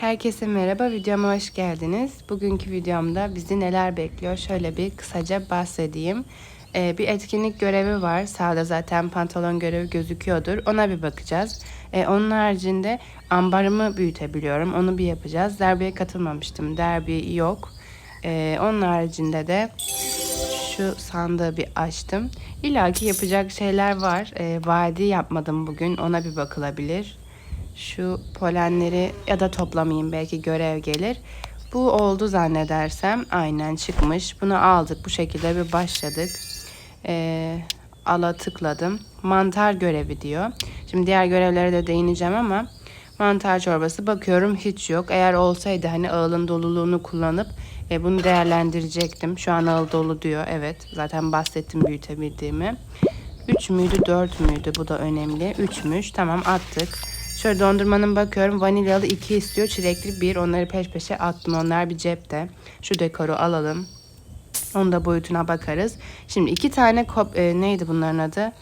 Herkese merhaba, videoma hoş geldiniz. Bugünkü videomda bizi neler bekliyor şöyle bir kısaca bahsedeyim. Ee, bir etkinlik görevi var. Sağda zaten pantolon görevi gözüküyordur. Ona bir bakacağız. Ee, onun haricinde ambarımı büyütebiliyorum. Onu bir yapacağız. Derbiye katılmamıştım. Derbi yok. Ee, onun haricinde de şu sandığı bir açtım. İlla ki yapacak şeyler var. Ee, vadi yapmadım bugün. Ona bir bakılabilir. Şu polenleri ya da toplamayayım belki görev gelir. Bu oldu zannedersem. Aynen çıkmış. Bunu aldık. Bu şekilde bir başladık. Ee, ala tıkladım. Mantar görevi diyor. Şimdi diğer görevlere de değineceğim ama mantar çorbası bakıyorum hiç yok. Eğer olsaydı hani ağılın doluluğunu kullanıp e, bunu değerlendirecektim. Şu an ağıl dolu diyor. Evet zaten bahsettim büyütebildiğimi. 3 müydü 4 müydü bu da önemli. 3'müş tamam attık. Şöyle dondurmanın bakıyorum vanilyalı 2 istiyor çilekli 1 onları peş peşe attım onlar bir cepte. Şu dekoru alalım. Onun da boyutuna bakarız. Şimdi iki tane kop, e, neydi bunların adı?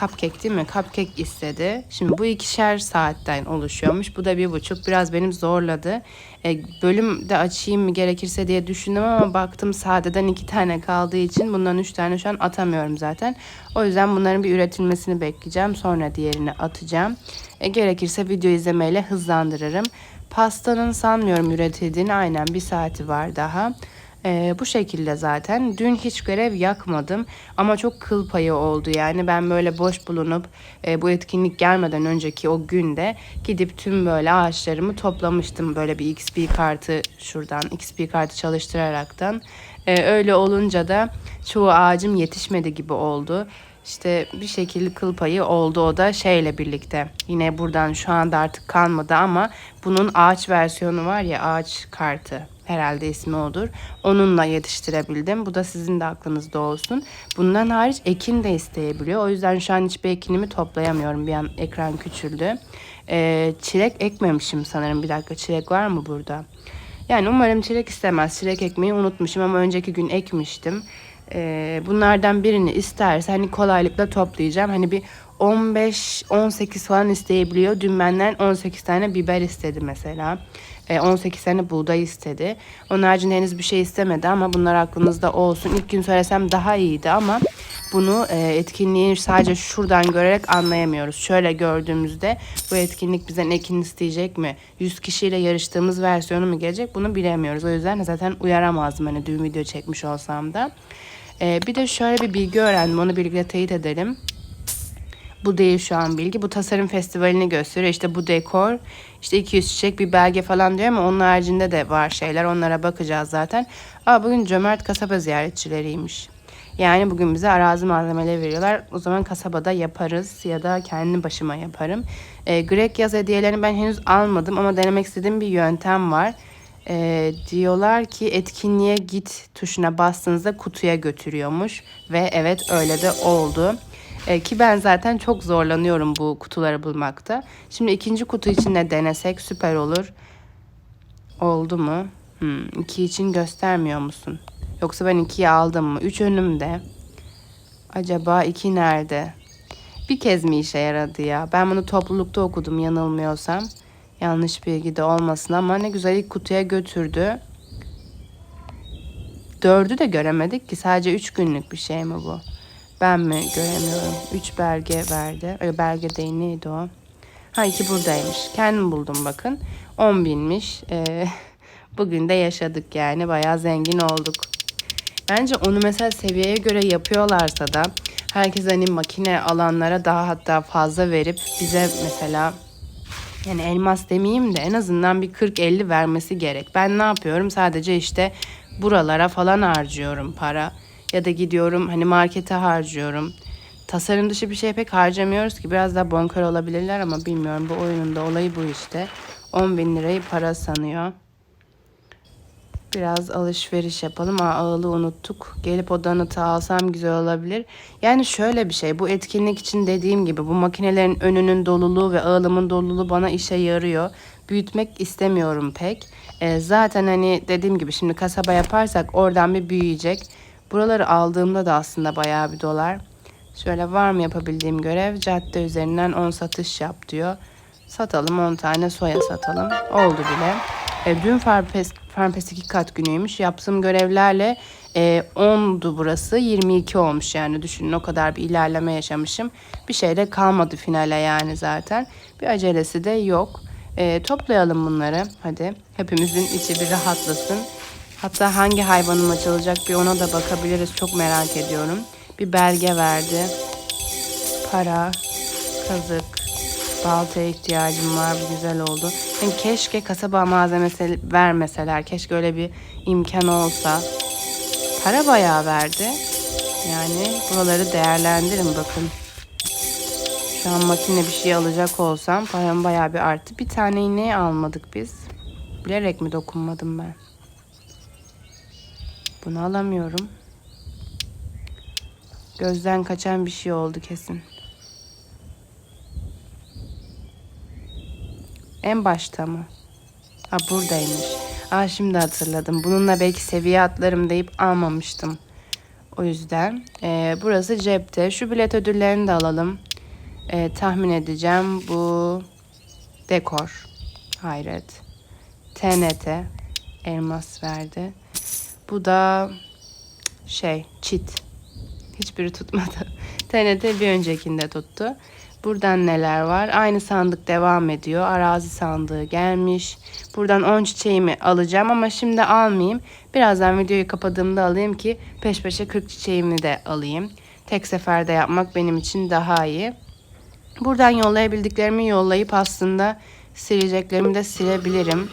Cupcake değil mi? Cupcake istedi. Şimdi bu ikişer saatten oluşuyormuş. Bu da bir buçuk. Biraz benim zorladı. E, bölüm de açayım mı gerekirse diye düşündüm ama baktım sadeden iki tane kaldığı için bundan üç tane şu an atamıyorum zaten. O yüzden bunların bir üretilmesini bekleyeceğim. Sonra diğerini atacağım. E, gerekirse video izlemeyle hızlandırırım. Pastanın sanmıyorum üretildiğini. Aynen bir saati var daha. Ee, bu şekilde zaten. Dün hiç görev yakmadım ama çok kıl payı oldu yani. Ben böyle boş bulunup e, bu etkinlik gelmeden önceki o günde gidip tüm böyle ağaçlarımı toplamıştım. Böyle bir XP kartı şuradan XP kartı çalıştıraraktan. Ee, öyle olunca da çoğu ağacım yetişmedi gibi oldu. İşte bir şekilde kıl payı oldu o da şeyle birlikte. Yine buradan şu anda artık kalmadı ama bunun ağaç versiyonu var ya ağaç kartı herhalde ismi odur. Onunla yetiştirebildim. Bu da sizin de aklınızda olsun. Bundan hariç ekin de isteyebiliyor. O yüzden şu an hiçbir ekinimi toplayamıyorum. Bir an ekran küçüldü. Ee, çilek ekmemişim sanırım. Bir dakika çilek var mı burada? Yani umarım çilek istemez. Çilek ekmeyi unutmuşum ama önceki gün ekmiştim. Ee, bunlardan birini isterse hani kolaylıkla toplayacağım. Hani bir 15-18 falan isteyebiliyor. Dün benden 18 tane biber istedi mesela. 18 e, tane buğday istedi. Onun haricinde henüz bir şey istemedi ama bunlar aklınızda olsun. İlk gün söylesem daha iyiydi ama bunu e, etkinliği sadece şuradan görerek anlayamıyoruz. Şöyle gördüğümüzde bu etkinlik bizden ekin isteyecek mi? 100 kişiyle yarıştığımız versiyonu mu gelecek? Bunu bilemiyoruz. O yüzden zaten uyaramazdım hani dün video çekmiş olsam da. E, bir de şöyle bir bilgi öğrendim. Onu birlikte teyit edelim. Bu değil şu an bilgi. Bu tasarım festivalini gösteriyor. İşte bu dekor, işte 200 çiçek bir belge falan diyor ama onun haricinde de var şeyler. Onlara bakacağız zaten. Aa bugün cömert kasaba ziyaretçileriymiş. Yani bugün bize arazi malzemeleri veriyorlar. O zaman kasabada yaparız ya da kendi başıma yaparım. E, Grek yaz hediyelerini ben henüz almadım ama denemek istediğim bir yöntem var. E, diyorlar ki etkinliğe git tuşuna bastığınızda kutuya götürüyormuş. Ve evet öyle de oldu. E, ki ben zaten çok zorlanıyorum bu kutuları bulmakta. Şimdi ikinci kutu için de denesek süper olur. Oldu mu? Hmm, iki için göstermiyor musun? Yoksa ben ikiyi aldım mı? Üç önümde. Acaba iki nerede? Bir kez mi işe yaradı ya? Ben bunu toplulukta okudum yanılmıyorsam. Yanlış bilgi de olmasın ama ne güzel ilk kutuya götürdü. Dördü de göremedik ki sadece üç günlük bir şey mi bu? Ben mi göremiyorum. Üç belge verdi. Öyle belge değil neydi o? Ha iki buradaymış. Kendim buldum bakın. 10 binmiş. Ee, bugün de yaşadık yani. Bayağı zengin olduk. Bence onu mesela seviyeye göre yapıyorlarsa da herkes hani makine alanlara daha hatta fazla verip bize mesela yani elmas demeyeyim de en azından bir 40-50 vermesi gerek. Ben ne yapıyorum? Sadece işte buralara falan harcıyorum para. Ya da gidiyorum hani markete harcıyorum. Tasarım dışı bir şey pek harcamıyoruz ki. Biraz daha bonkör olabilirler ama bilmiyorum. Bu oyunun da olayı bu işte. 10 bin lirayı para sanıyor. Biraz alışveriş yapalım. Aa, ağılı unuttuk. Gelip o donut'u alsam güzel olabilir. Yani şöyle bir şey. Bu etkinlik için dediğim gibi bu makinelerin önünün doluluğu ve ağılımın doluluğu bana işe yarıyor. Büyütmek istemiyorum pek. E, zaten hani dediğim gibi şimdi kasaba yaparsak oradan bir büyüyecek. Buraları aldığımda da aslında bayağı bir dolar. Şöyle var mı yapabildiğim görev? Cadde üzerinden 10 satış yap diyor. Satalım 10 tane soya satalım. Oldu bile. E, dün Farpes, Farpes 2 kat günüymüş. Yaptığım görevlerle e, 10'du burası. 22 olmuş yani. Düşünün o kadar bir ilerleme yaşamışım. Bir şey de kalmadı finale yani zaten. Bir acelesi de yok. E, toplayalım bunları. Hadi. Hepimizin içi bir rahatlasın. Hatta hangi hayvanım açılacak bir ona da bakabiliriz. Çok merak ediyorum. Bir belge verdi. Para, kazık, baltaya ihtiyacım var. Bu güzel oldu. Yani keşke kasaba malzemesi vermeseler. Keşke öyle bir imkan olsa. Para bayağı verdi. Yani buraları değerlendirin bakın. Şu an makine bir şey alacak olsam param bayağı bir arttı. Bir tane iğneyi almadık biz. Bilerek mi dokunmadım ben? Bunu alamıyorum. Gözden kaçan bir şey oldu kesin. En başta mı? Ha buradaymış. Aa şimdi hatırladım. Bununla belki seviye atlarım deyip almamıştım. O yüzden e, burası cepte. Şu bilet ödüllerini de alalım. E, tahmin edeceğim bu dekor. Hayret. TNT. Elmas verdi. Bu da şey çit. Hiçbiri tutmadı. TNT bir öncekinde tuttu. Buradan neler var? Aynı sandık devam ediyor. Arazi sandığı gelmiş. Buradan 10 çiçeğimi alacağım ama şimdi almayayım. Birazdan videoyu kapadığımda alayım ki peş peşe 40 çiçeğimi de alayım. Tek seferde yapmak benim için daha iyi. Buradan yollayabildiklerimi yollayıp aslında sileceklerimi de silebilirim.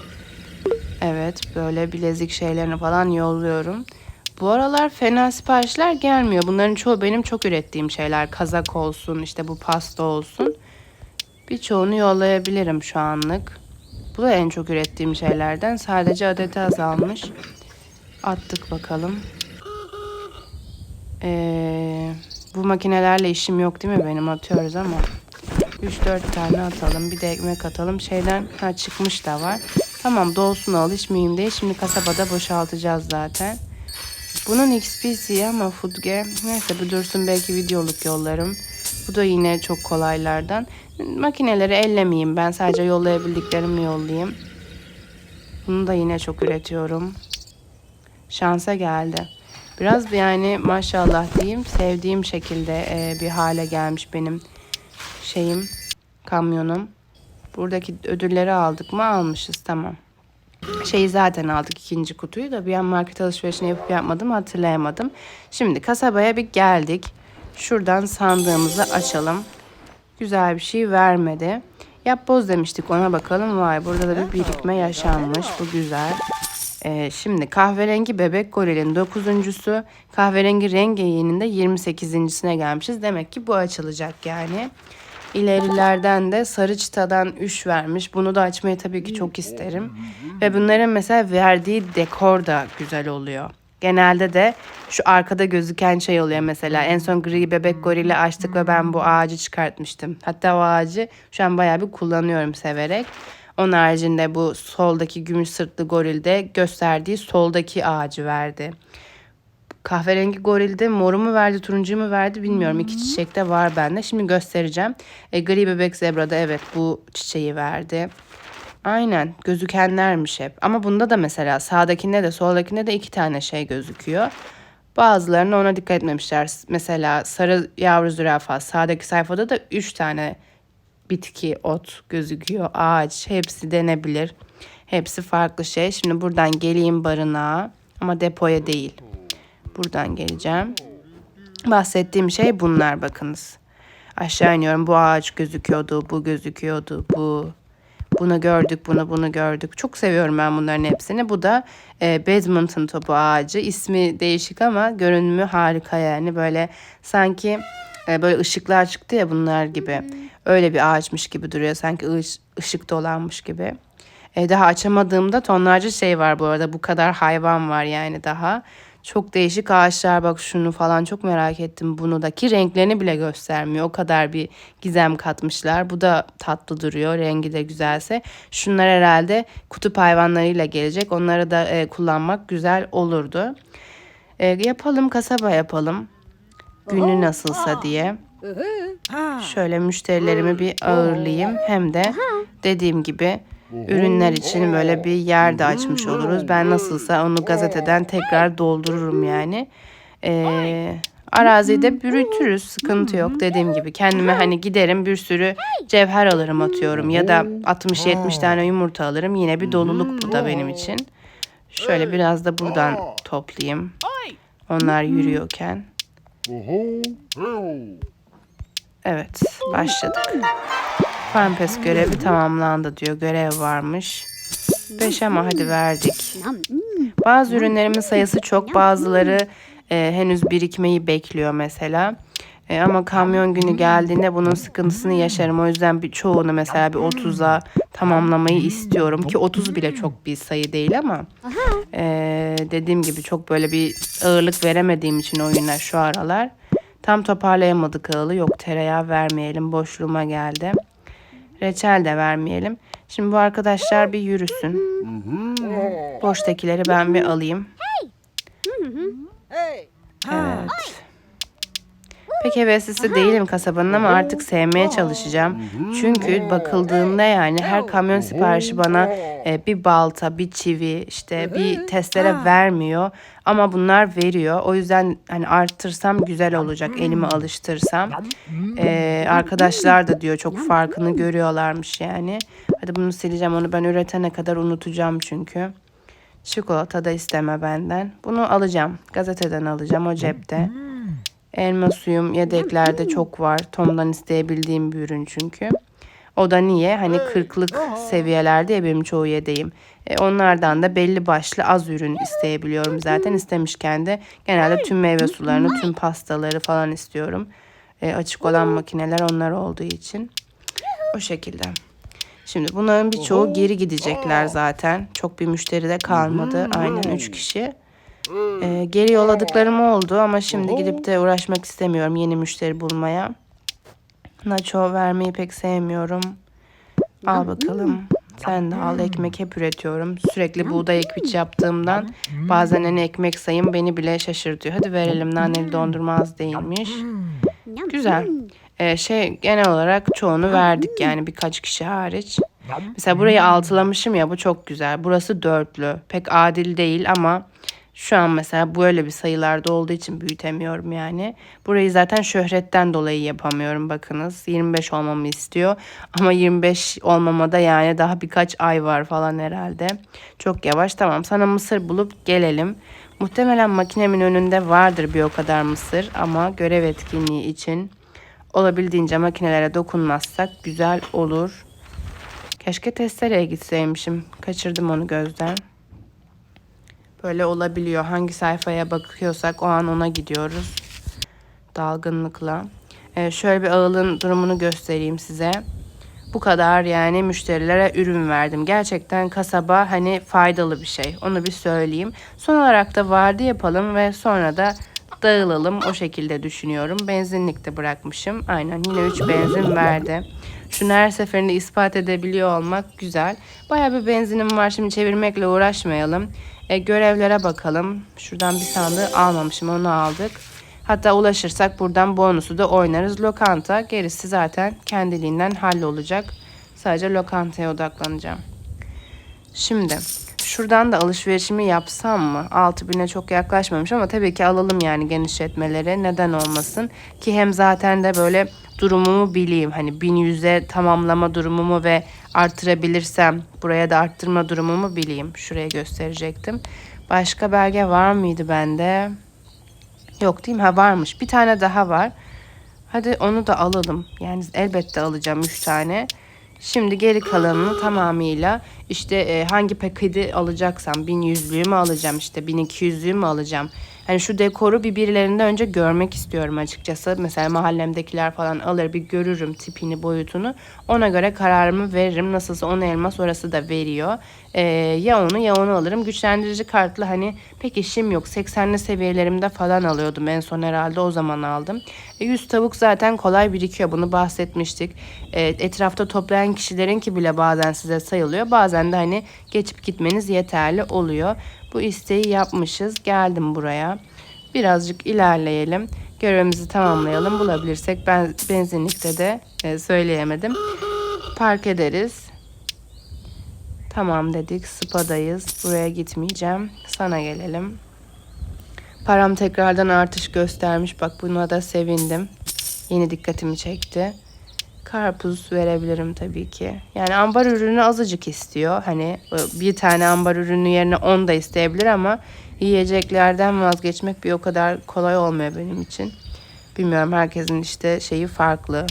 Evet böyle bilezik şeylerini falan yolluyorum. Bu aralar fena siparişler gelmiyor. Bunların çoğu benim çok ürettiğim şeyler. Kazak olsun, işte bu pasta olsun. Birçoğunu yollayabilirim şu anlık. Bu da en çok ürettiğim şeylerden. Sadece adeti azalmış. Attık bakalım. Ee, bu makinelerle işim yok değil mi benim? Atıyoruz ama. 3-4 tane atalım. Bir de ekmek atalım. Şeyden ha çıkmış da var. Tamam dolsun al hiç mühim değil. Şimdi kasabada boşaltacağız zaten. Bunun XP'si ama Foodge. Neyse bu dursun belki videoluk yollarım. Bu da yine çok kolaylardan. Makineleri ellemeyeyim ben. Sadece yollayabildiklerimi yollayayım. Bunu da yine çok üretiyorum. Şansa geldi. Biraz yani maşallah diyeyim sevdiğim şekilde e, bir hale gelmiş benim şeyim kamyonum. Buradaki ödülleri aldık mı almışız tamam. Şeyi zaten aldık ikinci kutuyu da bir an market alışverişini yapıp yapmadım hatırlayamadım. Şimdi kasabaya bir geldik. Şuradan sandığımızı açalım. Güzel bir şey vermedi. Yap boz demiştik ona bakalım. Vay burada da bir birikme yaşanmış. Bu güzel. Ee, şimdi kahverengi bebek gorilin dokuzuncusu. Kahverengi rengeyiğinin de 28.sine gelmişiz. Demek ki bu açılacak yani. İlerilerden de sarı çıtadan 3 vermiş. Bunu da açmayı tabii ki çok isterim. Ve bunların mesela verdiği dekor da güzel oluyor. Genelde de şu arkada gözüken şey oluyor mesela. En son gri bebek gorili açtık ve ben bu ağacı çıkartmıştım. Hatta o ağacı şu an bayağı bir kullanıyorum severek. Onun haricinde bu soldaki gümüş sırtlı gorilde gösterdiği soldaki ağacı verdi. Kahverengi gorilde moru mu verdi, turuncu mu verdi bilmiyorum. İki çiçek de var bende. Şimdi göstereceğim. E, gri bebek zebrada evet bu çiçeği verdi. Aynen gözükenlermiş hep. Ama bunda da mesela sağdakinde de soldakinde de iki tane şey gözüküyor. Bazılarına ona dikkat etmemişler. Mesela sarı yavru zürafa sağdaki sayfada da üç tane bitki, ot gözüküyor. Ağaç hepsi denebilir. Hepsi farklı şey. Şimdi buradan geleyim barınağa ama depoya değil. Buradan geleceğim. Bahsettiğim şey bunlar bakınız. Aşağı iniyorum. Bu ağaç gözüküyordu, bu gözüküyordu, bu. Bunu gördük, bunu bunu gördük. Çok seviyorum ben bunların hepsini. Bu da e, badminton topu ağacı. İsmi değişik ama görünümü harika yani. Böyle sanki e, böyle ışıklar çıktı ya bunlar gibi. Öyle bir ağaçmış gibi duruyor. Sanki ış, ışık dolanmış gibi. E, daha açamadığımda tonlarca şey var bu arada. Bu kadar hayvan var yani daha. Çok değişik ağaçlar bak şunu falan çok merak ettim bunu da ki renklerini bile göstermiyor. O kadar bir gizem katmışlar. Bu da tatlı duruyor. Rengi de güzelse. Şunlar herhalde kutup hayvanlarıyla gelecek. Onları da e, kullanmak güzel olurdu. E, yapalım kasaba yapalım. Günü nasılsa diye. Şöyle müşterilerimi bir ağırlayayım. Hem de dediğim gibi ürünler için böyle bir yer de açmış oluruz. Ben nasılsa onu gazeteden tekrar doldururum yani. Ee, arazide büyütürüz. Sıkıntı yok. Dediğim gibi kendime hani giderim bir sürü cevher alırım atıyorum. Ya da 60-70 tane yumurta alırım. Yine bir doluluk bu da benim için. Şöyle biraz da buradan toplayayım. Onlar yürüyorken. Evet, başladık. Farmpes görevi tamamlandı diyor. Görev varmış. 5 ama hadi verdik. Bazı ürünlerimin sayısı çok, bazıları e, henüz birikmeyi bekliyor mesela. E, ama kamyon günü geldiğinde bunun sıkıntısını yaşarım. O yüzden bir çoğunu mesela bir 30'a tamamlamayı istiyorum ki 30 bile çok bir sayı değil ama e, dediğim gibi çok böyle bir ağırlık veremediğim için oyuna şu aralar tam toparlayamadık ağılı. Yok tereyağı vermeyelim boşluğuma geldi. Reçel de vermeyelim. Şimdi bu arkadaşlar bir yürüsün. Boştakileri ben bir alayım. Evet. Pek heveslisi değilim kasabanın ama artık sevmeye çalışacağım. Çünkü bakıldığında yani her kamyon siparişi bana e, bir balta, bir çivi, işte bir testere vermiyor. Ama bunlar veriyor. O yüzden hani arttırsam güzel olacak. Elimi alıştırsam. E, arkadaşlar da diyor çok farkını görüyorlarmış yani. Hadi bunu sileceğim. Onu ben üretene kadar unutacağım çünkü. Çikolata da isteme benden. Bunu alacağım. Gazeteden alacağım o cepte. Elma suyum yedeklerde çok var. Tom'dan isteyebildiğim bir ürün çünkü. O da niye? Hani kırklık seviyelerde ya benim çoğu yedeğim. E, onlardan da belli başlı az ürün isteyebiliyorum zaten. istemişken de genelde tüm meyve sularını, tüm pastaları falan istiyorum. E, açık olan makineler onlar olduğu için. O şekilde. Şimdi bunların birçoğu geri gidecekler zaten. Çok bir müşteri de kalmadı. Aynen 3 kişi. Ee, geri yolladıklarım oldu ama şimdi gidip de uğraşmak istemiyorum yeni müşteri bulmaya. Nacho vermeyi pek sevmiyorum. Al bakalım. Sen de al ekmek hep üretiyorum. Sürekli buğday ekmek yaptığımdan bazen hani ekmek sayım beni bile şaşırtıyor. Hadi verelim naneli dondurma az değilmiş. Güzel. Ee, şey genel olarak çoğunu verdik yani birkaç kişi hariç. Mesela burayı altılamışım ya bu çok güzel. Burası dörtlü. Pek adil değil ama şu an mesela böyle bir sayılarda olduğu için büyütemiyorum yani. Burayı zaten şöhretten dolayı yapamıyorum bakınız. 25 olmamı istiyor. Ama 25 olmamada yani daha birkaç ay var falan herhalde. Çok yavaş. Tamam sana mısır bulup gelelim. Muhtemelen makinemin önünde vardır bir o kadar mısır ama görev etkinliği için olabildiğince makinelere dokunmazsak güzel olur. Keşke testereye gitseymişim. Kaçırdım onu gözden. Böyle olabiliyor. Hangi sayfaya bakıyorsak o an ona gidiyoruz. Dalgınlıkla. Ee, şöyle bir ağılın durumunu göstereyim size. Bu kadar yani müşterilere ürün verdim. Gerçekten kasaba hani faydalı bir şey. Onu bir söyleyeyim. Son olarak da vardı yapalım ve sonra da dağılalım. O şekilde düşünüyorum. Benzinlik de bırakmışım. Aynen yine 3 benzin verdi. Şunu her seferinde ispat edebiliyor olmak güzel. Baya bir benzinim var. Şimdi çevirmekle uğraşmayalım. E, görevlere bakalım. Şuradan bir sandığı almamışım. Onu aldık. Hatta ulaşırsak buradan bonusu da oynarız. Lokanta gerisi zaten kendiliğinden hallolacak. Sadece lokantaya odaklanacağım. Şimdi şuradan da alışverişimi yapsam mı? 6000'e çok yaklaşmamış ama tabii ki alalım yani genişletmeleri. Neden olmasın? Ki hem zaten de böyle durumumu bileyim. Hani 1100'e tamamlama durumumu ve arttırabilirsem buraya da arttırma durumumu bileyim. Şuraya gösterecektim. Başka belge var mıydı bende? Yok değil mi? Ha varmış. Bir tane daha var. Hadi onu da alalım. Yani elbette alacağım 3 tane. Şimdi geri kalanını tamamıyla işte e, hangi paketi alacaksam 1100'lüğü mü alacağım işte 1200'lüğü mü alacağım. Hani şu dekoru bir birilerinde önce görmek istiyorum açıkçası. Mesela mahallemdekiler falan alır bir görürüm tipini boyutunu. Ona göre kararımı veririm. Nasılsa onu elmas orası da veriyor. Ee, ya onu ya onu alırım. Güçlendirici kartlı hani pek işim yok. 80'li seviyelerimde falan alıyordum en son herhalde o zaman aldım. E, 100 tavuk zaten kolay birikiyor. Bunu bahsetmiştik. E, etrafta toplayan kişilerin ki bile bazen size sayılıyor. Bazen de hani geçip gitmeniz yeterli oluyor. Bu isteği yapmışız. Geldim buraya. Birazcık ilerleyelim. Görevimizi tamamlayalım. Bulabilirsek ben benzinlikte de e, söyleyemedim. Park ederiz. Tamam dedik. Spa'dayız. Buraya gitmeyeceğim. Sana gelelim. Param tekrardan artış göstermiş. Bak buna da sevindim. Yeni dikkatimi çekti. Karpuz verebilirim tabii ki. Yani ambar ürünü azıcık istiyor. Hani e, bir tane ambar ürünü yerine 10 da isteyebilir ama yiyeceklerden vazgeçmek bir o kadar kolay olmuyor benim için. Bilmiyorum herkesin işte şeyi farklı.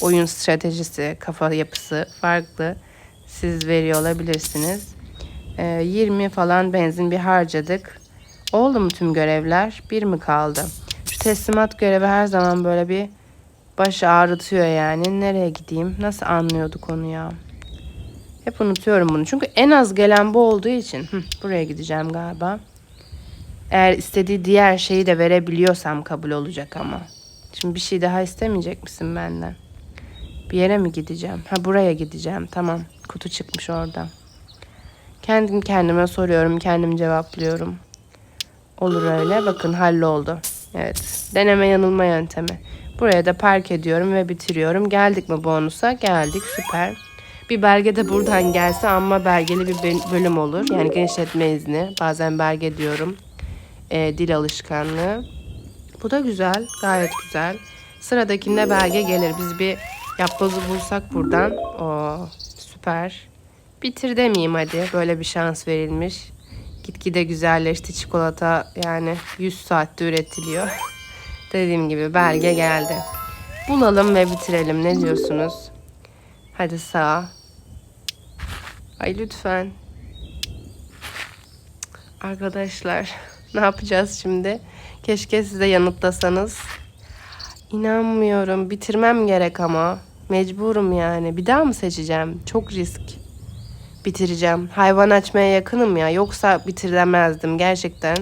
Oyun stratejisi, kafa yapısı farklı. Siz veriyor olabilirsiniz. Ee, 20 falan benzin bir harcadık. Oldu mu tüm görevler? Bir mi kaldı? Şu teslimat görevi her zaman böyle bir baş ağrıtıyor yani. Nereye gideyim? Nasıl anlıyorduk onu ya? Hep unutuyorum bunu. Çünkü en az gelen bu olduğu için. Hı, buraya gideceğim galiba. Eğer istediği diğer şeyi de verebiliyorsam kabul olacak ama. Şimdi bir şey daha istemeyecek misin benden? Bir yere mi gideceğim? Ha buraya gideceğim. Tamam. Kutu çıkmış orada. Kendim kendime soruyorum, kendim cevaplıyorum. Olur öyle. Bakın halloldu. Evet. Deneme yanılma yöntemi. Buraya da park ediyorum ve bitiriyorum. Geldik mi bonusa? Geldik. Süper. Bir belge de buradan gelse ama belgeli bir bölüm olur. Yani genişletme izni. Bazen belge diyorum. Ee, dil alışkanlığı. Bu da güzel. Gayet güzel. Sıradakinde belge gelir. Biz bir yapbozu bulsak buradan. O süper. Bitir demeyeyim hadi. Böyle bir şans verilmiş. Gitgide güzelleşti çikolata. Yani 100 saatte üretiliyor. Dediğim gibi belge geldi. Bulalım ve bitirelim. Ne diyorsunuz? Hadi sağ. Ay lütfen. Arkadaşlar ne yapacağız şimdi? Keşke size yanıtlasanız. İnanmıyorum. Bitirmem gerek ama. Mecburum yani. Bir daha mı seçeceğim? Çok risk. Bitireceğim. Hayvan açmaya yakınım ya. Yoksa bitiremezdim gerçekten.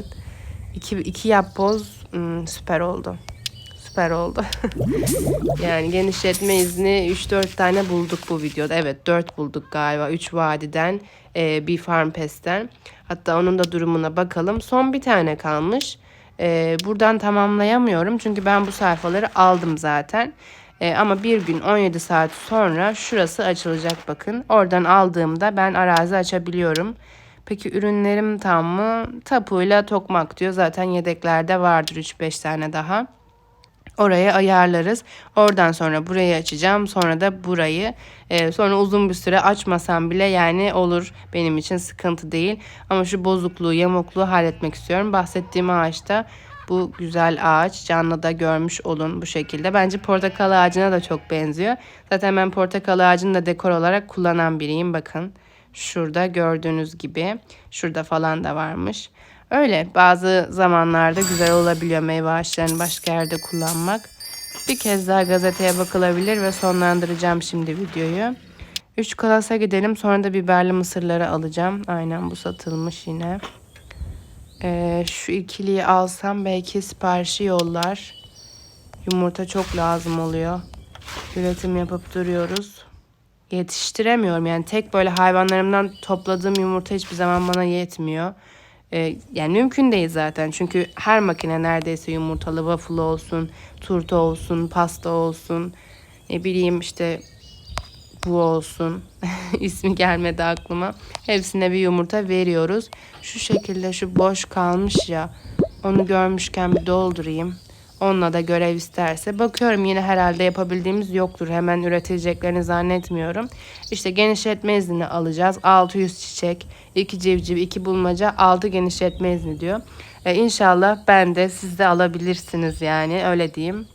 İki, iki yapboz hmm, süper oldu. Süper oldu. yani genişletme izni 3-4 tane bulduk bu videoda. Evet 4 bulduk galiba. 3 vadiden e, bir farm pest'ten. Hatta onun da durumuna bakalım. Son bir tane kalmış. E, buradan tamamlayamıyorum. Çünkü ben bu sayfaları aldım zaten. E, ama bir gün 17 saat sonra şurası açılacak bakın. Oradan aldığımda ben arazi açabiliyorum. Peki ürünlerim tam mı? Tapuyla tokmak diyor. Zaten yedeklerde vardır 3-5 tane daha. Oraya ayarlarız. Oradan sonra burayı açacağım. Sonra da burayı. Ee, sonra uzun bir süre açmasam bile yani olur. Benim için sıkıntı değil. Ama şu bozukluğu, yamukluğu halletmek istiyorum. Bahsettiğim ağaçta bu güzel ağaç. Canlı da görmüş olun bu şekilde. Bence portakal ağacına da çok benziyor. Zaten ben portakal ağacını da dekor olarak kullanan biriyim. Bakın şurada gördüğünüz gibi. Şurada falan da varmış. Öyle bazı zamanlarda güzel olabiliyor meyve ağaçlarını başka yerde kullanmak. Bir kez daha gazeteye bakılabilir ve sonlandıracağım şimdi videoyu. 3 klasa gidelim sonra da biberli mısırları alacağım. Aynen bu satılmış yine. Ee, şu ikiliyi alsam belki siparişi yollar. Yumurta çok lazım oluyor. Üretim yapıp duruyoruz. Yetiştiremiyorum yani tek böyle hayvanlarımdan topladığım yumurta hiçbir zaman bana yetmiyor. Ee, yani mümkün değil zaten. Çünkü her makine neredeyse yumurtalı waffle olsun, turta olsun, pasta olsun. Ne bileyim işte bu olsun. ismi gelmedi aklıma. Hepsine bir yumurta veriyoruz. Şu şekilde şu boş kalmış ya. Onu görmüşken bir doldurayım. Onunla da görev isterse. Bakıyorum yine herhalde yapabildiğimiz yoktur. Hemen üretileceklerini zannetmiyorum. İşte genişletme izni alacağız. 600 çiçek, 2 civciv, 2 bulmaca, 6 genişletme izni diyor. Ee, inşallah ben de siz de alabilirsiniz yani öyle diyeyim.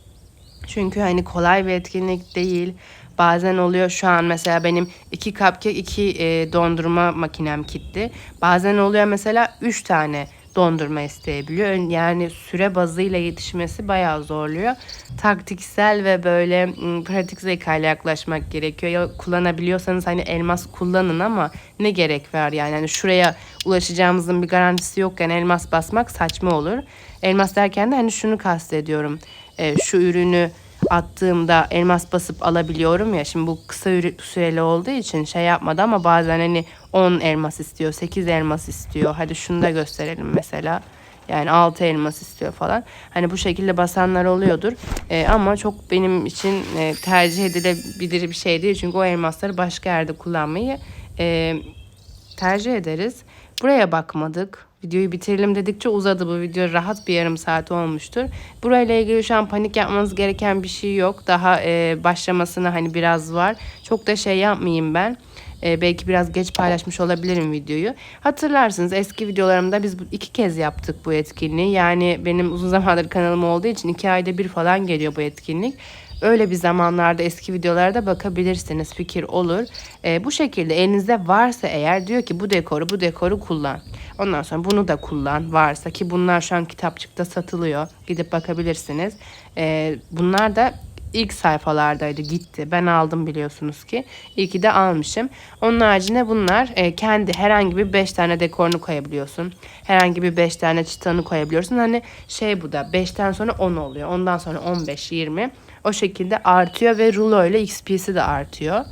Çünkü hani kolay bir etkinlik değil. Bazen oluyor şu an mesela benim iki cupcake iki e, dondurma makinem kitti. Bazen oluyor mesela üç tane dondurma isteyebiliyor. Yani süre bazıyla yetişmesi bayağı zorluyor. Taktiksel ve böyle pratik zekayla yaklaşmak gerekiyor. Ya kullanabiliyorsanız hani elmas kullanın ama ne gerek var yani. yani şuraya ulaşacağımızın bir garantisi yokken elmas basmak saçma olur. Elmas derken de hani şunu kastediyorum. E, şu ürünü attığımda elmas basıp alabiliyorum ya. Şimdi bu kısa süreli olduğu için şey yapmadı ama bazen hani 10 elmas istiyor, 8 elmas istiyor. Hadi şunu da gösterelim mesela. Yani altı elmas istiyor falan. Hani bu şekilde basanlar oluyordur. E, ama çok benim için e, tercih edilebilir bir şey değil. Çünkü o elmasları başka yerde kullanmayı e, tercih ederiz. Buraya bakmadık. Videoyu bitirelim dedikçe uzadı bu video. Rahat bir yarım saat olmuştur. Burayla ilgili şu an panik yapmanız gereken bir şey yok. Daha e, başlamasına hani biraz var. Çok da şey yapmayayım ben. E, belki biraz geç paylaşmış olabilirim videoyu. Hatırlarsınız eski videolarımda biz bu, iki kez yaptık bu etkinliği. Yani benim uzun zamandır kanalım olduğu için iki ayda bir falan geliyor bu etkinlik. Öyle bir zamanlarda eski videolarda bakabilirsiniz. Fikir olur. E, bu şekilde elinizde varsa eğer diyor ki bu dekoru bu dekoru kullan. Ondan sonra bunu da kullan varsa ki bunlar şu an kitapçıkta satılıyor. Gidip bakabilirsiniz. E, bunlar da ilk sayfalardaydı gitti. Ben aldım biliyorsunuz ki. İyi ki de almışım. Onun haricinde bunlar e, kendi herhangi bir 5 tane dekorunu koyabiliyorsun. Herhangi bir 5 tane çıtanı koyabiliyorsun. Hani şey bu da 5'ten sonra 10 oluyor. Ondan sonra 15, 20. O şekilde artıyor ve rulo ile XP'si de artıyor.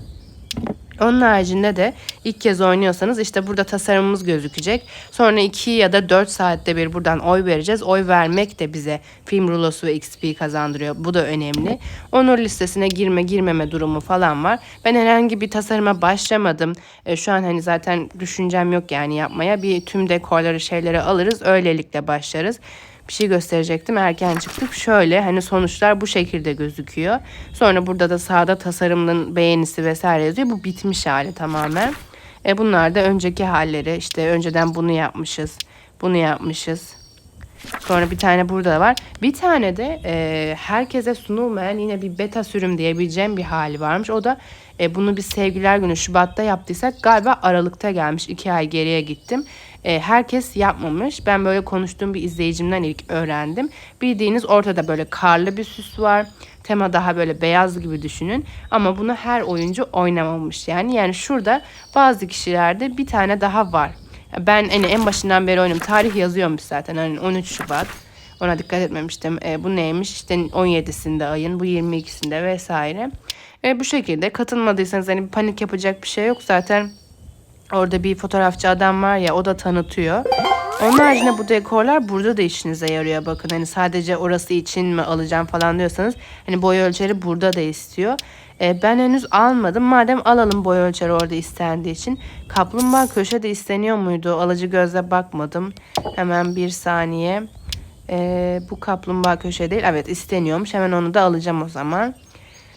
Onun haricinde de ilk kez oynuyorsanız işte burada tasarımımız gözükecek. Sonra 2 ya da 4 saatte bir buradan oy vereceğiz. Oy vermek de bize film rulosu ve XP kazandırıyor. Bu da önemli. Onur listesine girme girmeme durumu falan var. Ben herhangi bir tasarıma başlamadım. E, şu an hani zaten düşüncem yok yani yapmaya. Bir tüm dekorları şeyleri alırız. Öylelikle başlarız bir şey gösterecektim. Erken çıktık. Şöyle hani sonuçlar bu şekilde gözüküyor. Sonra burada da sağda tasarımın beğenisi vesaire yazıyor. Bu bitmiş hali tamamen. E bunlar da önceki halleri. İşte önceden bunu yapmışız. Bunu yapmışız. Sonra bir tane burada var. Bir tane de e, herkese sunulmayan yine bir beta sürüm diyebileceğim bir hali varmış. O da e, bunu bir sevgiler günü Şubat'ta yaptıysak galiba Aralık'ta gelmiş. iki ay geriye gittim. E, herkes yapmamış. Ben böyle konuştuğum bir izleyicimden ilk öğrendim. Bildiğiniz ortada böyle karlı bir süs var. Tema daha böyle beyaz gibi düşünün. Ama bunu her oyuncu oynamamış yani. Yani şurada bazı kişilerde bir tane daha var. Ben hani en başından beri oynadım. Tarih yazıyormuş zaten. Hani 13 Şubat. Ona dikkat etmemiştim. E, bu neymiş? İşte 17'sinde ayın, bu 22'sinde vesaire. E, bu şekilde katılmadıysanız hani panik yapacak bir şey yok. Zaten orada bir fotoğrafçı adam var ya o da tanıtıyor. Onun haricinde bu dekorlar burada da işinize yarıyor bakın. Hani sadece orası için mi alacağım falan diyorsanız hani boy ölçeri burada da istiyor. E, ben henüz almadım. Madem alalım boy ölçeri orada istendiği için. Kaplumbağa köşede isteniyor muydu? Alıcı gözle bakmadım. Hemen bir saniye. E, bu kaplumbağa köşe değil. Evet isteniyormuş. Hemen onu da alacağım o zaman.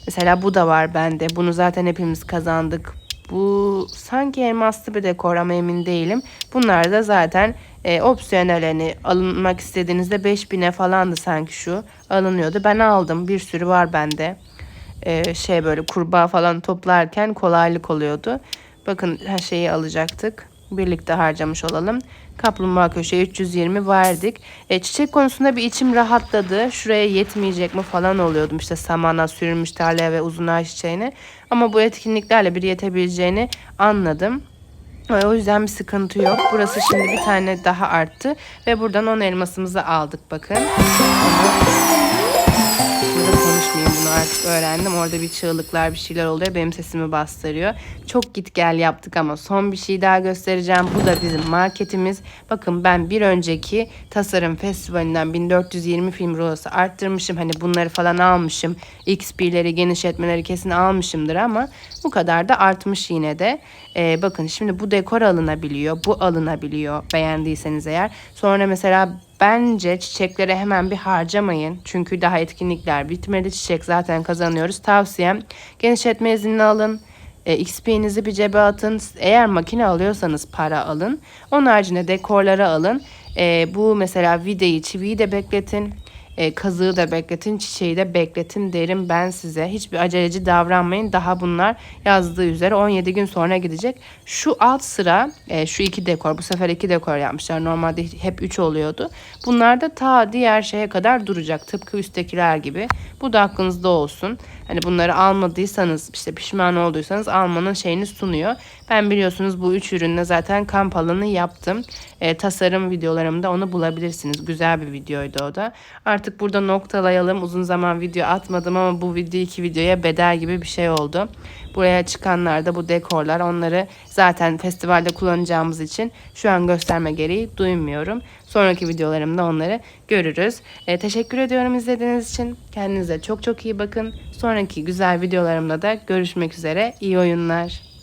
Mesela bu da var bende. Bunu zaten hepimiz kazandık. Bu sanki elmaslı bir dekor ama emin değilim. Bunlar da zaten e, opsiyonel hani alınmak istediğinizde 5000'e falandı sanki şu. Alınıyordu. Ben aldım. Bir sürü var bende. E, şey böyle kurbağa falan toplarken kolaylık oluyordu. Bakın her şeyi alacaktık. Birlikte harcamış olalım. Kaplumbağa köşeye 320 verdik. E, çiçek konusunda bir içim rahatladı. Şuraya yetmeyecek mi falan oluyordum. İşte samana sürülmüş tarlaya ve uzun ağaç çiçeğine. Ama bu etkinliklerle bir yetebileceğini anladım. O yüzden bir sıkıntı yok. Burası şimdi bir tane daha arttı. Ve buradan 10 elmasımızı aldık bakın. Konuşmayayım bunu artık öğrendim. Orada bir çığlıklar bir şeyler oluyor. Benim sesimi bastırıyor. Çok git gel yaptık ama son bir şey daha göstereceğim. Bu da bizim marketimiz. Bakın ben bir önceki tasarım festivalinden 1420 film rulosu arttırmışım. Hani bunları falan almışım. XP'leri genişletmeleri kesin almışımdır ama bu kadar da artmış yine de. Ee, bakın şimdi bu dekor alınabiliyor. Bu alınabiliyor beğendiyseniz eğer. Sonra mesela Bence çiçeklere hemen bir harcamayın. Çünkü daha etkinlikler bitmedi. Çiçek zaten kazanıyoruz. Tavsiyem genişletme iznini alın. E, XP'nizi bir cebe atın. Eğer makine alıyorsanız para alın. Onun haricinde dekorları alın. E, bu mesela videyi, çiviyi de bekletin. E, kazığı da bekletin, çiçeği de bekletin derim ben size. Hiçbir aceleci davranmayın. Daha bunlar yazdığı üzere 17 gün sonra gidecek. Şu alt sıra e, şu iki dekor. Bu sefer iki dekor yapmışlar. Normalde hep üç oluyordu. Bunlar da ta diğer şeye kadar duracak. Tıpkı üsttekiler gibi. Bu da aklınızda olsun. Hani bunları almadıysanız işte pişman olduysanız almanın şeyini sunuyor. Ben biliyorsunuz bu üç ürünle zaten kamp alanı yaptım. E, tasarım videolarımda onu bulabilirsiniz. Güzel bir videoydu o da. Artık burada noktalayalım. Uzun zaman video atmadım ama bu video iki videoya bedel gibi bir şey oldu. Buraya çıkanlar da bu dekorlar onları zaten festivalde kullanacağımız için şu an gösterme gereği duymuyorum. Sonraki videolarımda onları görürüz. E, teşekkür ediyorum izlediğiniz için. Kendinize çok çok iyi bakın. Sonraki güzel videolarımda da görüşmek üzere. İyi oyunlar.